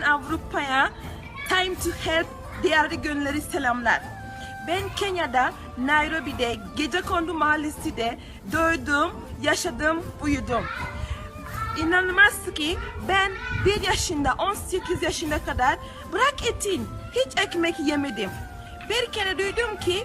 grupaya Time to Help değerli gönülleri selamlar. Ben Kenya'da, Nairobi'de, Gecekondu Mahallesi'de doğdum, yaşadım, büyüdüm. İnanılmaz ki ben 1 yaşında 18 yaşına kadar bırak etin hiç ekmek yemedim. Bir kere duydum ki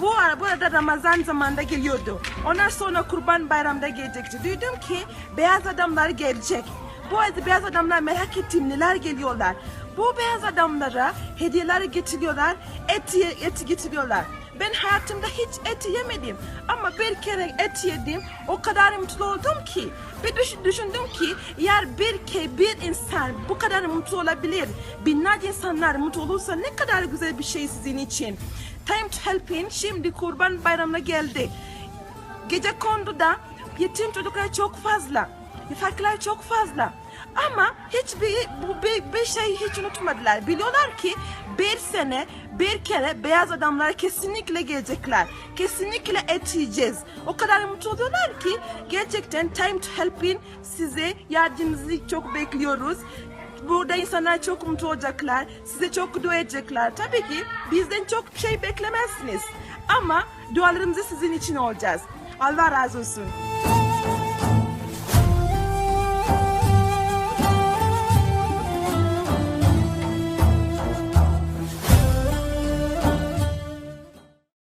bu ara burada Ramazan zamanında geliyordu. Ondan sonra Kurban Bayramı'nda gelecekti. Duydum ki beyaz adamlar gelecek. Bu beyaz adamlar merak ettim neler geliyorlar. Bu beyaz adamlara hediyeler getiriyorlar, eti, eti getiriyorlar. Ben hayatımda hiç et yemedim. Ama bir kere et yedim. O kadar mutlu oldum ki. Bir düşün, düşündüm ki eğer bir ke bir insan bu kadar mutlu olabilir. Binlerce insanlar mutlu olursa ne kadar güzel bir şey sizin için. Time to Help'in şimdi kurban bayramına geldi. Gece konduda yetim çocuklar çok fazla. Farklar çok fazla. Ama hiçbir bu bir, bir şey hiç unutmadılar. Biliyorlar ki bir sene bir kere beyaz adamlar kesinlikle gelecekler. Kesinlikle et yiyeceğiz. O kadar mutlu oluyorlar ki gerçekten Time to Help'in size yardımınızı çok bekliyoruz. Burada insanlar çok mutlu olacaklar. Size çok dua edecekler. Tabii ki bizden çok şey beklemezsiniz. Ama dualarımızı sizin için olacağız. Allah razı olsun.